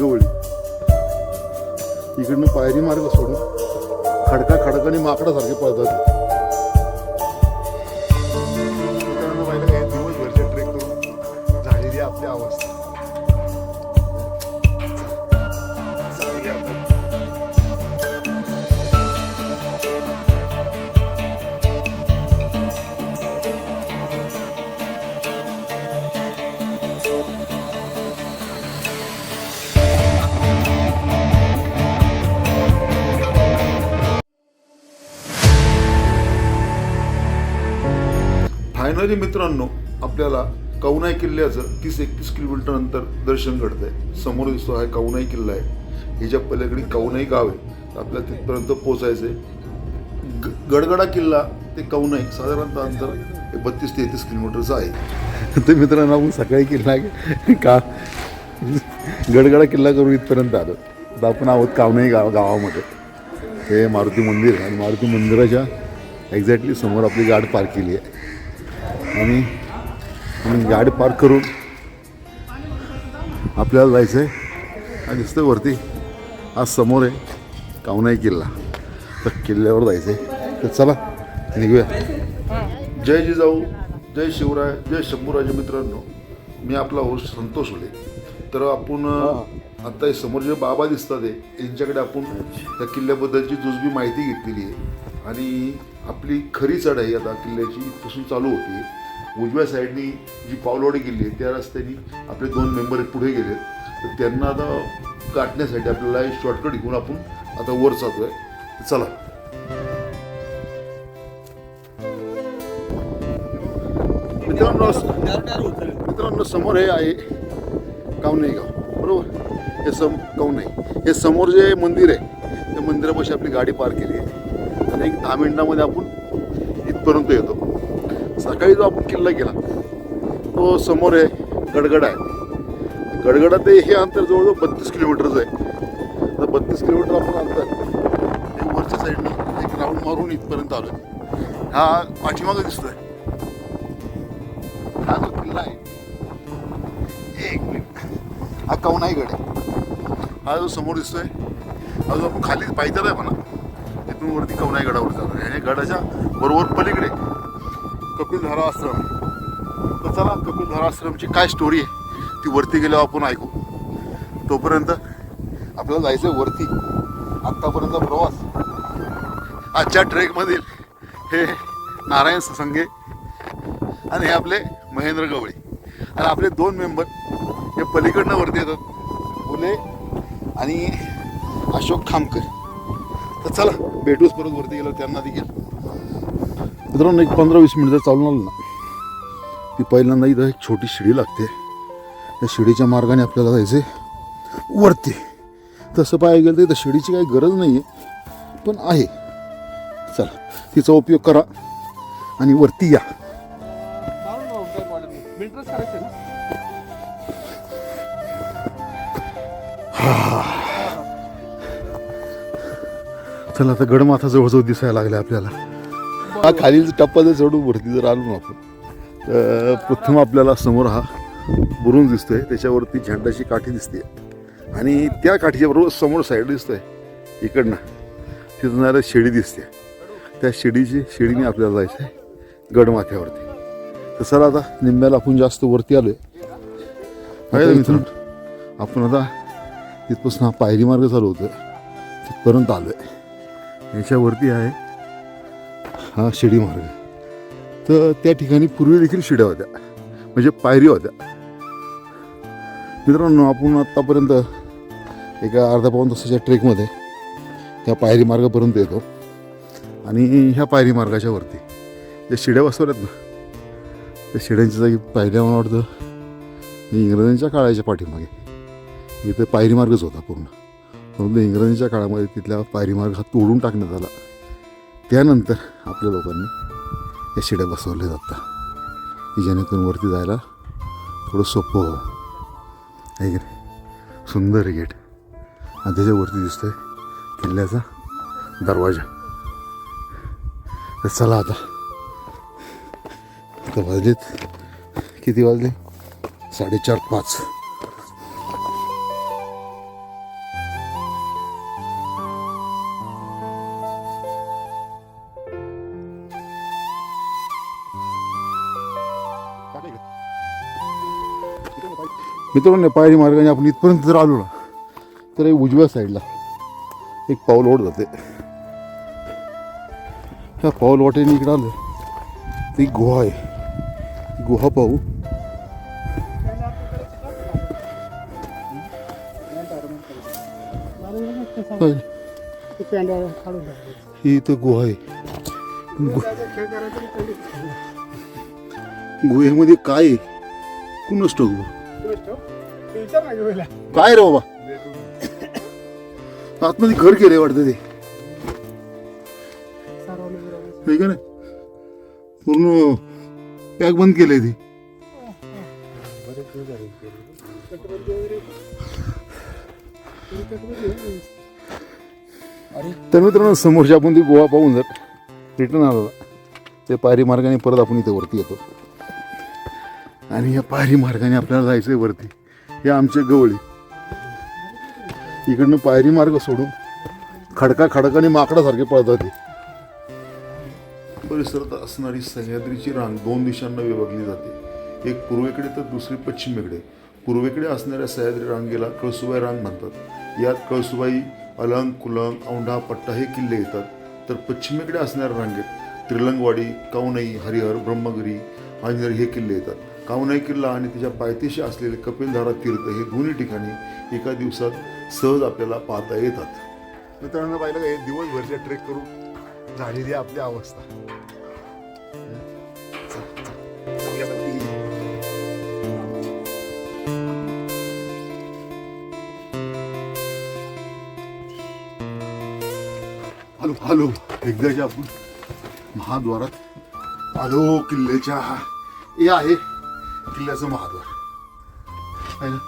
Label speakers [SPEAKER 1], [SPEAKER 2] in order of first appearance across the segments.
[SPEAKER 1] गवळी इकडनं पायरी मार्ग सोडून खडका खडकाने माकडासारखे पळतात. फायनली मित्रांनो आपल्याला कवनाई किल्ल्याचं तीस एकतीस किलोमीटर नंतर दर्शन घडतंय. समोर दिसतो हा कवनाई किल्ला आहे. ह्याच्या पलीकडे कवनाई गाव आहे आपल्याला तिथपर्यंत पोचायचं आहे ग- गडगडा किल्ला ते कवनाई साधारणतः अंतर हे बत्तीस ते तेहतीस किलोमीटरचं आहे. तर मित्रांनो आपण सकाळी किल्ला का गडगडा किल्ला करून इथपर्यंत आलो. तर आपण आहोत कावनाई गाव गावामध्ये. हे मारुती मंदिर आणि मारुती मंदिराच्या एक्झॅक्टली समोर आपली गाड पार्क केली आहे. आणि आणि गाडी पार्क करून आपल्याला जायचं आहे आणि दिसतं वरती. आज समोर आहे. कावनाई किल्ला. तर किल्ल्यावर जायचं आहे तर चला निघूया. जय जिजाऊ जय शिवराय जय शंभूराजे मित्रांनो. मी आपला होस्ट संतोष उले. तर आपण आता हे समोर जे बाबा दिसतात आहे यांच्याकडे आपण त्या किल्ल्याबद्दलची जुजबी माहिती घेतलेली आहे. आणि आपली खरी चढाई आता किल्ल्याची इथपासून चालू होती. उजव्या साईडनी जी पावलवाडी गेली आहे त्या रस्त्याने आपले दोन मेंबर पुढे गेले तर त्यांना आता गाठण्यासाठी आपल्याला शॉर्टकट घेऊन आपण आता वर जातोय चला. मित्रांनो मित्रांनो समोर हे आहे कावनाई गाव बरोबर? हे सम कावनाई हे समोर जे मंदिर आहे त्या मंदिरापाशी आपली गाडी पार्क केली आहे. आणि एक दहा मिनिटामध्ये आपण इथपर्यंत येतो. सकाळी जो आपण किल्ला गेला तो समोर आहे गडगडा आहे. गडगडा ते हे अंतर जवळजवळ बत्तीस किलोमीटरचं आहे. तर बत्तीस किलोमीटर आपण अंतर हे वरच्या साईडनं एक राऊंड मारून इथपर्यंत आलो हा पाठीमागं दिसतोय. हा जो किल्ला आहे एक मिनिट. हा कवनाईगड आहे. हा जो समोर दिसतोय हा जो आपण खाली पायथ्यात आहे म्हणा तिथून वरती कवनाईगडावर जातो आणि गडाच्या बरोबर पलीकडे कपिलधारा आश्रम तर चला कपिलधारा आश्रमची काय स्टोरी आहे ती वरती गेल्यावर आपण ऐकू. तोपर्यंत आपल्याला जायचं वरती. आत्तापर्यंत प्रवास. आजच्या ट्रेकमधील हे नारायण संघे आणि हे आपले महेंद्र गवळे. आणि आपले दोन मेंबर हे पलीकडनं वरती येतात. फुले आणि अशोक खामकर. तर चला भेटूच परत वरती गेलो त्यांना देखील. मित्रांनो एक पंधरा वीस मिनिटं चालून ना. ती पहिल्यांदा इथं एक छोटी शिडी लागते. त्या शिडीच्या मार्गाने आपल्याला जायचे वरती. तसं पाहायला गेलं तर इथं शिडीची काही गरज नाही आहे पण आहे. चला तिचा उपयोग करा. आणि वरती या. चला आता गडमाथा जवळजवळ दिसायला लागल्या आपल्याला. हा खालील टप्पा जर चढून वरती जर आलो ना आपण तर प्रथम आपल्याला समोर हा बुरुंग दिसतोय. त्याच्यावरती झेंडाची काठी दिसते. आणि त्या काठीच्या बरोबर समोर साईड दिसतोय. इकडनं. तिथून जरा शिडी दिसते. त्या शिडीची शिडीने आपल्याला जायचं आहे गडमाथ्यावरती तर चला आता निम्म्याला आपण जास्त वरती आलोय. आहे मित्रांनो आपण आता तिथपासून हा पायरी मार्ग चालू होतोय. तिथपर्यंत आलोय. याच्यावरती आहे हा शिडी मार्ग तर त्या ठिकाणी पूर्वी देखील शिड्या होत्या. म्हणजे पायरी होत्या. मित्रांनो आपण आत्तापर्यंत एका अर्धा पाऊन तासाच्या ट्रेकमध्ये ह्या पायरी मार्गापर्यंत येतो. आणि ह्या पायरी मार्गाच्या वरती ज्या शिड्या बसवल्यात ना त्या शिड्यांच्या जागी पायऱ्या मला वाटतं इंग्रजांच्या काळाच्या पाठीमागे. इथं पायरी मार्गच होता पूर्ण. परंतु इंग्रजांच्या काळामध्ये तिथल्या पायरी मार्ग हा तोडून टाकण्यात आला. त्यानंतर आपल्या लोकांनी या शिड्या बसवल्या जातात. की जेणेकरून वरती जायला थोडं सोपं हो आहे की नाही? सुंदर गेट. आणि त्याच्यावरती दिसतोय किल्ल्याचा दरवाजा. तर चला आता. आता वाजलेत किती वाजले? साडेचार पाच. मित्रांनो पायरी मार्गाने आपण इथपर्यंत जर आलो ना तर हे उजव्या साईडला एक पाऊल ओढ जाते. ह्या पाऊल वाटेने इकडं आलं ती गुहा आहे. गुहा पाहू. ही इथं गुहा आहे. गुहेमध्ये काय आहे? कुणच ठाऊक काय रे बाबा? आतमध्ये घर केलंय वाटतं ते. नाही का नाही? पूर्ण पॅक बंद केलंय ते. तर मित्रांनो समोरची आपण ती गोवा पाहून जर रिटर्न आलो ते पायरी मार्गाने परत आपण इथे वरती येतो. आणि या पायरी मार्गाने आपल्याला जायचंय वरती. हे आमचे गवळी. इकडनं पायरी मार्ग सोडून खडका खडकाने माकडासारखे पळतात परिसरात असणारी सह्याद्रीची रांग दोन दिशांना विभागली जाते. एक पूर्वेकडे तर दुसरी पश्चिमेकडे. पूर्वेकडे असणाऱ्या सह्याद्री रांगेला कळसुबाई रांग म्हणतात. यात कळसुबाई अलंग कुलंग औंढा पट्टा हे किल्ले येतात. तर पश्चिमेकडे असणाऱ्या रांगेत त्रिलंगवाडी कावनई हरिहर ब्रह्मगिरी अंजनेरी हे किल्ले येतात. कावनाई किल्ला आणि त्याच्या पायथ्याशी असलेले कपिलधारा तीर्थ हे दोन्ही ठिकाणी एका दिवसात सहज आपल्याला पाहता येतात. मित्रांनो पाहिलं का? हे दिवसभरच्या ट्रेक करून झालेली आपली अवस्था. Hello hello. एकदाच्या आपण महाद्वारात आलो किल्ल्याच्या हे आहे. किल्ल्याचं महाद्वार आहे ना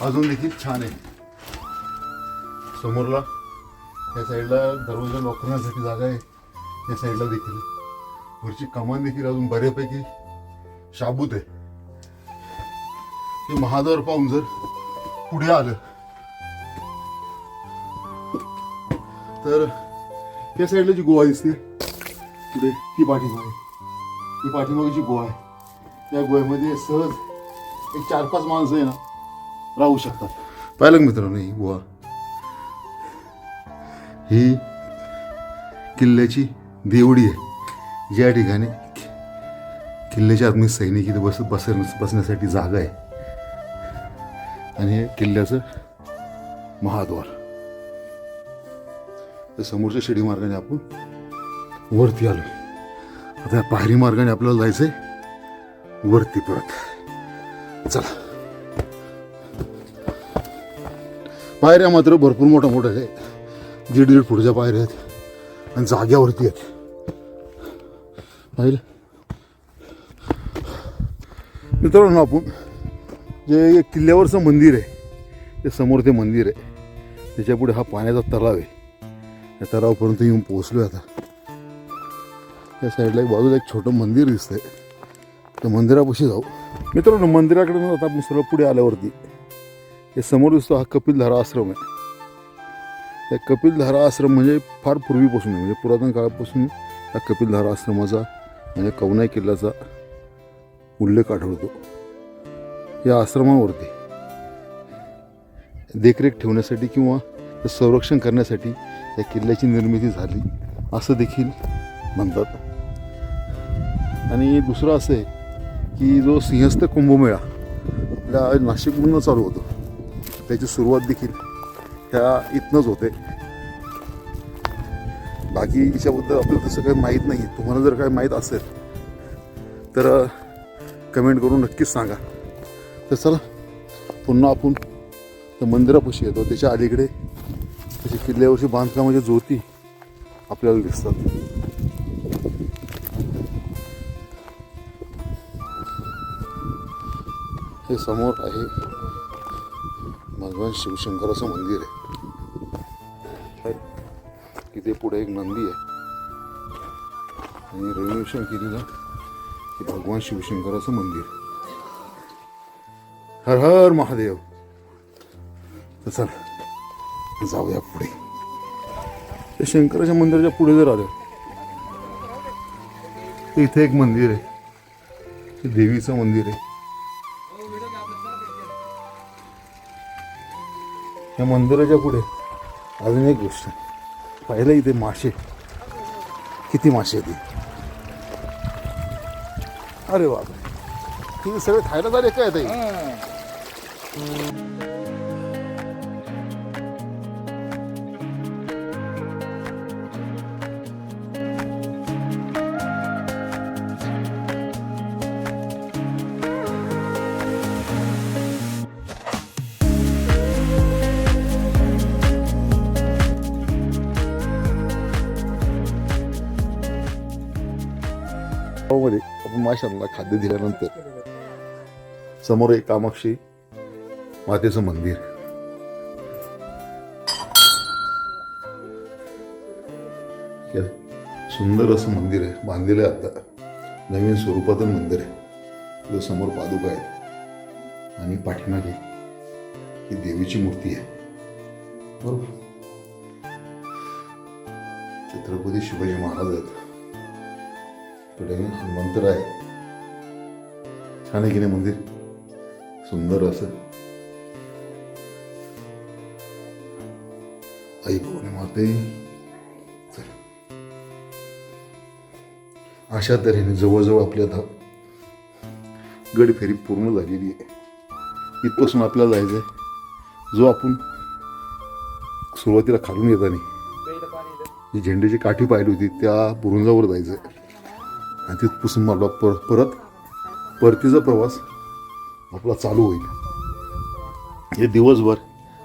[SPEAKER 1] अजून देखील छान आहे समोरला या साईडला दरवाजा लॉक करण्यासाठी जागा आहे या साईडला देखील वरची कमान देखील अजून बऱ्यापैकी शाबूत आहे ते महाद्वार पाहून जर पुढे आलं तर या साईडला जी गोवा दिसते पुढे ती पाठीमागे ही पाठीमागची गोवा आहे. त्या गोव्यामध्ये सहज एक चार पाच माणसं आहे ना राहू शकतात. पाहिलं का मित्रांनो ही गोवा ही किल्ल्याची देवडी आहे. ज्या ठिकाणी किल्ल्याच्या आतमध्ये सैनिक इथे बस बस बसण्यासाठी जागा आहे. आणि हे किल्ल्याचं महाद्वार. तर समोरच्या शिडी मार्गाने आपण वरती आलो आता पायरी मार्गाने आपल्याला जायचंय. वरती परत. चला. पायऱ्या मात्र भरपूर मोठ्या मोठ्या आहेत. दीड दीड फुटच्या पायऱ्या आहेत. आणि जाग्यावरती आहेत. पाहिलं? मित्रांनो आपण जे किल्ल्यावरचं मंदिर आहे ते समोर ते मंदिर आहे त्याच्यापुढे हा पाण्याचा तलाव आहे. या तलावापर्यंत येऊन पोहोचलो आता. या साईडला एक बाजूला एक छोटं मंदिर दिसतंय. त्या मंदिरापाशी जाऊ. मित्रांनो मंदिराकडे आता आपण सर्व पुढे आल्यावरती हे समोर दिसतो हा कपिलधारा आश्रम आहे. या कपिलधारा आश्रम म्हणजे फार पूर्वीपासून आहे. म्हणजे पुरातन काळापासून या कपिलधारा आश्रमाचा म्हणजे कवनाई किल्ल्याचा उल्लेख आढळतो. या आश्रमावरती देखरेख ठेवण्यासाठी किंवा संरक्षण करण्यासाठी या किल्ल्याची निर्मिती झाली असं देखील म्हणतात. आणि दुसरं असं आहे की जो सिंहस्थ कुंभमेळा आपल्या नाशिकमधून चालू होतो. त्याची सुरुवात देखील ह्या इथनंच होते. बाकीच्याबद्दल आपल्याला तसं काही माहीत नाही. तुम्हाला जर काही माहीत असेल तर कमेंट करून नक्कीच सांगा. तर चला पुन्हा आपण त्या मंदिरापाशी येतो. त्याच्या अलीकडे त्याच्या किल्ल्यावरची बांधकामाच्या ज्योती आपल्याला दिसतात. हे समोर आहे. भगवान शिवशंकराचं मंदिर आहे. तिथे पुढे एक नंदी आहे. आणि रेनोव्हेशन केलेलं हे भगवान शिवशंकराचं मंदिर. हर हर महादेव. तर जाऊया पुढे. ते शंकराच्या मंदिराच्या पुढे जर आलं इथे एक मंदिर आहे. ते देवीचं मंदिर आहे. या मंदिराच्या पुढे अजून एक गोष्ट. पाहिलं इथे मासे? किती मासे आहेत अरे बापरे. किती सगळे खायला झाले काय ते माशांना खाद्य दिल्यानंतर समोर एक कामाक्षी मातेचं मंदिर. सुंदर असं मंदिर आहे. बांधलेलं आहे आता. नवीन स्वरूपातून मंदिर आहे. जो समोर पादुका आहे आणि पाठीमागे ही देवीची मूर्ती आहे. बरोबर. छत्रपती शिवाजी महाराज आहेत. पुढे हनुमंतराय छान आहे की नाही मंदिर? सुंदर असं. आई भवानी माते. अशा तऱ्हेने जवळजवळ आपली आता गड फेरी पूर्ण झालेली आहे. इथपासून आपल्याला जायचं आहे जो आपण सुरुवातीला खालून येताना जी झेंड्याची काठी पाहिली होती त्या बुरुंजावर जायचं आहे आणि तिथपासून मला पर परत परतीचा प्रवास आपला चालू होईल. हे दिवसभर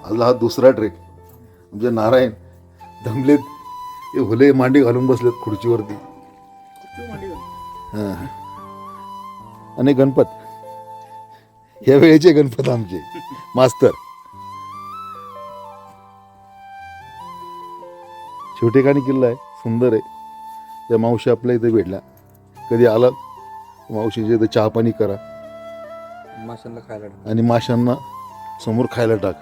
[SPEAKER 1] आला हा दुसरा ट्रेक म्हणजे नारायण दमलेत हे भले मांडी घालून बसलेत खुर्चीवरती. हां. आणि गणपत. ह्या वेळेचे गणपत आमचे. मास्तर. छोटेखानी किल्ला आहे सुंदर आहे. त्या मावशी आपल्या इथे भेटल्या. कधी आलात मावशीच्या इथं चहा पाणी करा.
[SPEAKER 2] माशांना खायला टाक.
[SPEAKER 1] आणि माशांना समोर खायला टाक.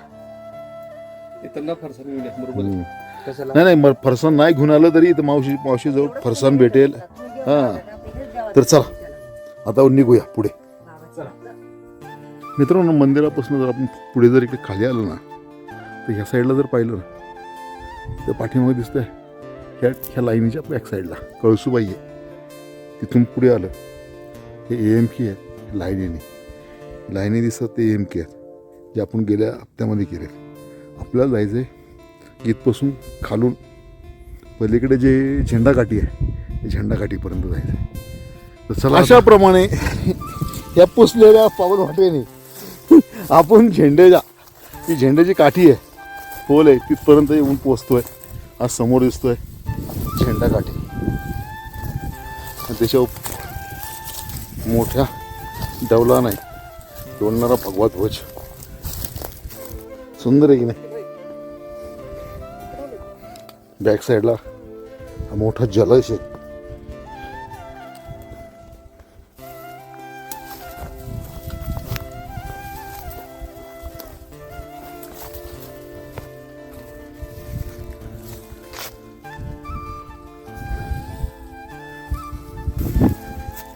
[SPEAKER 2] फरसाण बरोबर?
[SPEAKER 1] हम्म.
[SPEAKER 2] कशाला?
[SPEAKER 1] नाही नाही मग फरसाण नाही घेऊन आलं तरी इथं मावशी मावशीजवळ फरसाण भेटेल. हां. तर चला आता निघूया पुढे. मित्रांनो मंदिरापासून जर आपण पुढे जर इकडे खाली आलो ना तर ह्या साईडला जर पाहिलं ना तर पाठीमागे दिसतंय. ह्या ह्या लाईनीच्या बॅक साईडला. कळसूबाई आहे. तिथून पुढे आलं. हे ए एम के आहेत लाईनीने. लाईनी दिसतात ते ए एम के आहेत जे आपण गेल्या हप्त्यामध्ये केले आपल्याला जायचं आहे इथपासून खालून. पलीकडे जे झेंडा काठी आहे ते झेंडा काठीपर्यंत जायचं आहे तर चला अशाप्रमाणे या पुसलेल्या पावन वाटेने आपण झेंड्याच्या ती झेंड्याची काठी आहे पोल आहे तिथपर्यंत येऊन पोचतोय आज समोर दिसतोय. झेंडा काठी त्याच्या मोठ्या डवला नाही जोडणारा भगवा ध्वज. सुंदर आहे की नाही? बॅक साईडला हा मोठा जलश आहे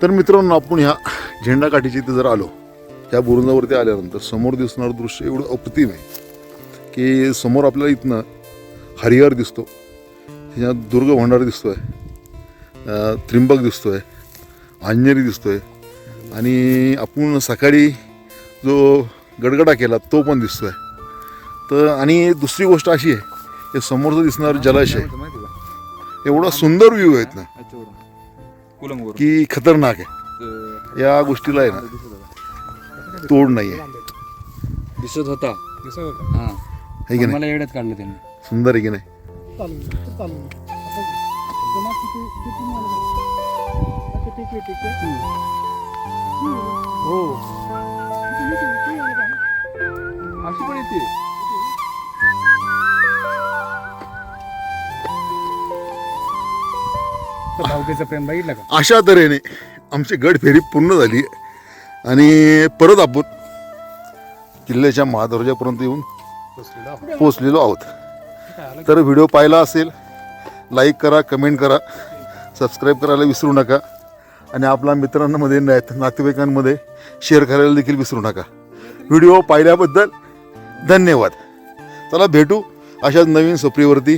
[SPEAKER 1] तर मित्रांनो आपण ह्या झेंडा काठीची इथे जर आलो त्या बुरुंजावरती आल्यानंतर समोर दिसणारं दृश्य एवढं अप्रतिम आहे की समोर आपल्याला इथनं हरिहर दिसतो त्याच्यात दुर्ग भंडार दिसतो आहे त्रिंबक दिसतो आहे अंजेरी दिसतो आहे आणि आपण सकाळी जो गडगडा केला तो पण दिसतो आहे तर आणि दुसरी गोष्ट अशी आहे की समोरचं दिसणारं जलाशय एवढा सुंदर व्ह्यू आहेत ना की खतरनाक आहे. या गोष्टीला आहे ना. तोड नाही आहे
[SPEAKER 2] दिसत होता. हा.
[SPEAKER 1] है की नाही?
[SPEAKER 2] मला येड्यात काढलं त्यांनी.
[SPEAKER 1] सुंदर आहे की नाही?
[SPEAKER 2] हो. अशी पण येते. भावकीचं प्रेम बघितलं का?
[SPEAKER 1] अशा तऱ्हेने आमची गड फेरी पूर्ण झाली आणि परत आपण किल्ल्याच्या महादर्जापर्यंत येऊन पोचलेलो आहोत. तर व्हिडिओ पाहिला असेल लाईक करा कमेंट करा सबस्क्राईब करायला विसरू नका आणि आपल्या मित्रांमध्ये नात नातेवाईकांमध्ये शेअर करायला देखील विसरू नका. व्हिडिओ पाहिल्याबद्दल धन्यवाद. चला भेटू अशाच नवीन सफरीवरती